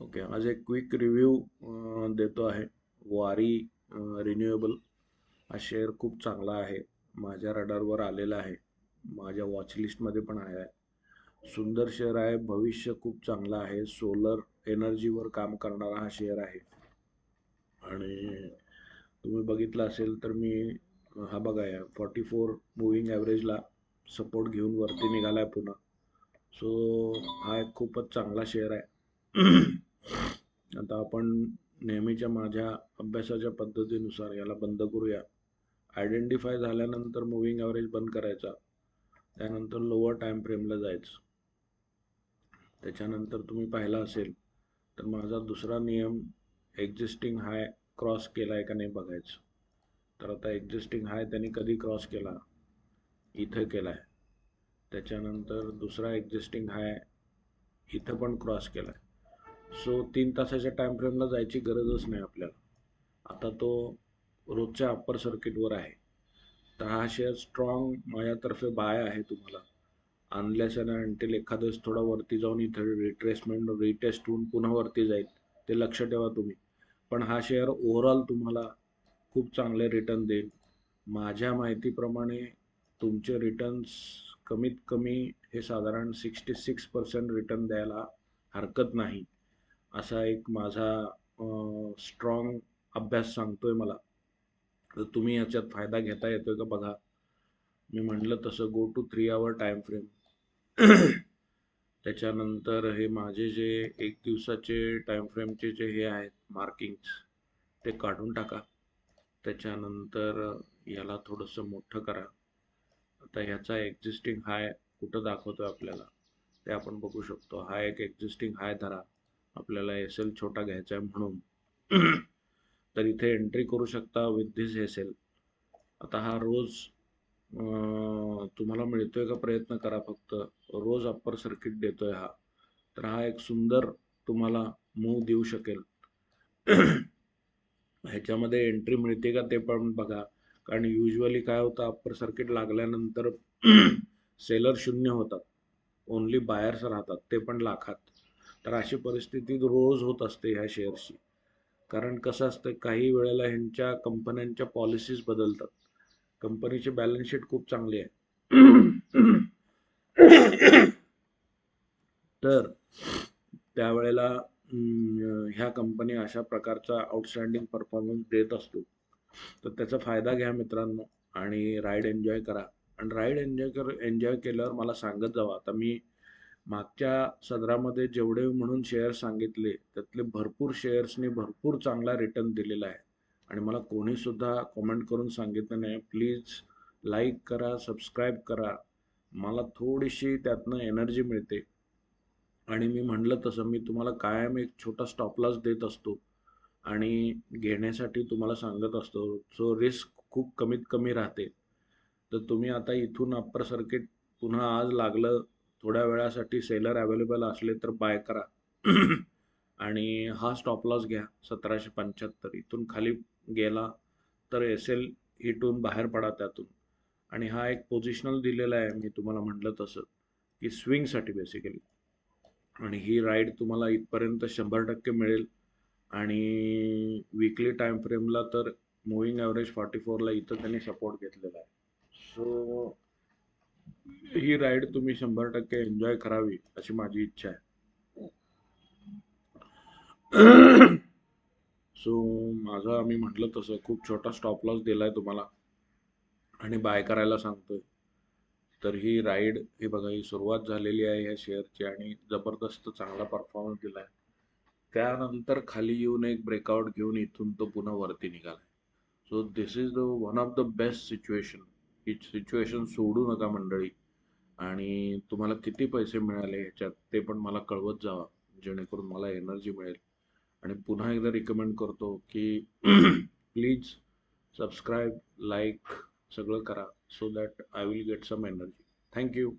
Okay आज एक quick review देतो आहे. वारी uh, रिन्युएबल हा शेअर खूप चांगला आहे. माझ्या रडारवर आलेला आहे. माझ्या वॉचलिस्टमध्ये पण आहे. सुंदर शेअर आहे. भविष्य खूप चांगलं आहे. सोलर एनर्जीवर काम करणारा हा शेअर आहे. आणि तुम्ही बघितलं असेल तर मी हा बघा या फॉर्टी फोर मुव्हिंग ॲव्हरेजला सपोर्ट घेऊन वरती निघाला आहे पुन्हा. सो हा एक खूपच चांगला शेअर आहे. आता आपण नेहमीच्या माझ्या अभ्यासाच्या पद्धतीनुसार याला बंद करूया. आयडेंटिफाय झाल्यानंतर मुव्हिंग ॲव्हरेज बंद करायचा. त्यानंतर लोअर टाईम फ्रेमला जायचं. त्याच्यानंतर तुम्ही पाहिला असेल तर माझा दुसरा नियम एक्झिस्टिंग हाय क्रॉस केला आहे का नाही बघायचं. तर आता एक्झिस्टिंग हाय त्यांनी कधी क्रॉस केला? इथं केला आहे त्याच्यानंतर दुसरा एक्झिस्टिंग हाय इथं पण क्रॉस केला आहे सो तीन तासाच्या टाईम फ्रेमला जायची गरजच नाही आपल्याला. आता तो रोजच्या अप्पर सर्किटवर आहे. तर हा शेअर स्ट्रॉंग माझ्यातर्फे बाय आहे तुम्हाला. अनलेस आणि आणतील एखादंच थोडा वरती जाऊन इथं रिट्रेसमेंट रिटेस्ट होऊन पुन्हा वरती जाईल ते लक्ष ठेवा तुम्ही. पण हा शेअर ओव्हरऑल तुम्हाला खूप चांगले रिटर्न देईल. माझ्या माहितीप्रमाणे तुमचे रिटर्न्स कमीत कमी हे साधारण सिक्स्टी सिक्स पर्सेंट रिटर्न द्यायला हरकत नाही. असा एक माझा स्ट्रॉंग अभ्यास सांगतो आहे मला. तर तुम्ही याच्यात फायदा घेता येतोय का बघा. मी म्हटलं तसं go to three hour time frame त्याच्यानंतर हे माझे जे एक दिवसाचे टाईम फ्रेमचे जे हे आहेत मार्किंग्स ते काढून टाका. त्याच्यानंतर याला थोडंसं मोठं करा. आता ह्याचा एक्झिस्टिंग हाय कुठं दाखवतो आपल्याला? ते आपण बघू शकतो. हा एक एक्झिस्टिंग हाय धरा. आपल्याला एस एल छोटा घ्यायचा आहे म्हणून. तर इथे एंट्री करू शकता विथ धिस एस एल आता हा रोज तुम्हाला मिळतोय का प्रयत्न करा फक्त. रोज अप्पर सर्किट देतोय हा. तर हा एक सुंदर तुम्हाला मूव देऊ शकेल. ह्याच्यामध्ये एंट्री मिळते का ते पण बघा. कारण युजली काय होतं अप्पर सर्किट लागल्यानंतर सेलर शून्य होतात. ओन्ली बायर्स राहतात. ते पण लाखात. तर अशी परिस्थिती रोज होत असते ह्या शेअर्सची कारण कसं असतं काही वेळेला ह्यांच्या कंपन्यांच्या पॉलिसीज बदलतात. कंपनीची बॅलन्स शीट खूप चांगली आहे. तर त्यावेळेला ह्या कंपनी अशा प्रकारचा आउटस्टँडिंग परफॉर्मन्स देत असतो. तर त्याचा फायदा घ्या मित्रांनो आणि राईड एन्जॉय करा. आणि राईड एन्जॉय कर एन्जॉय केल्यावर मला सांगत जावा. आता मी मागच्या सदरामध्ये जेवढे म्हणून शेअर्स सांगितले त्यातले भरपूर शेअर्सनी भरपूर चांगला रिटर्न दिलेला आहे. आणि मला कोणीसुद्धा कॉमेंट करून सांगितलं नाही. प्लीज लाईक करा सबस्क्राईब करा. मला थोडीशी त्यातनं एनर्जी मिळते. आणि मी म्हणलं तसं मी तुम्हाला कायम एक छोटा स्टॉपलॉस देत असतो. आणि घेण्यासाठी तुम्हाला सांगत असतो सो रिस्क खूप कमीत कमी राहते. तर तुम्ही आता इथून अप्पर सर्किट पुन्हा आज लागलं थोड्या वेळासाठी सेलर अवेलेबल असले तर बाय करा. आणि हा स्टॉप लॉस घ्या सतराशे पंच्याहत्तर. इथून खाली गेला तर एस एल हिटून बाहेर पडा त्यातून. आणि हा एक पोझिशनल दिलेला आहे मी तुम्हाला म्हटलं तसं की स्विंगसाठी बेसिकली आणि ही राईड तुम्हाला इथपर्यंत शंभर टक्के मिळेल. आणि विकली टाईम फ्रेमला तर मुव्हिंग ॲव्हरेज फॉर्टी फोरला इथं त्यांनी सपोर्ट घेतलेला आहे. सो ही राईड तुम्ही शंभर टक्के एन्जॉय करावी अशी माझी इच्छा आहे. सो माझं आम्ही म्हटलं तसं खूप छोटा स्टॉप लॉस दिला आहे तुम्हाला. आणि बाय करायला सांगतोय. तर ही राईड ही बघा ही सुरुवात झालेली आहे ह्या शेअरची आणि जबरदस्त चांगला परफॉर्मन्स दिला आहे त्यानंतर खाली येऊन एक ब्रेकआउट घेऊन इथून तो पुन्हा वरती निघाला so this is the one of the best situation he situation सोडू नका मंडळी. आणि तुम्हाला किती पैसे मिळाले ह्याच्यात ते पण मला कळवत जावा जेणेकरून मला एनर्जी मिळेल. आणि पुन्हा एकदा रिकमेंड करतो की प्लीज सबस्क्राईब लाईक सगळं करा so that I will get some energy thank you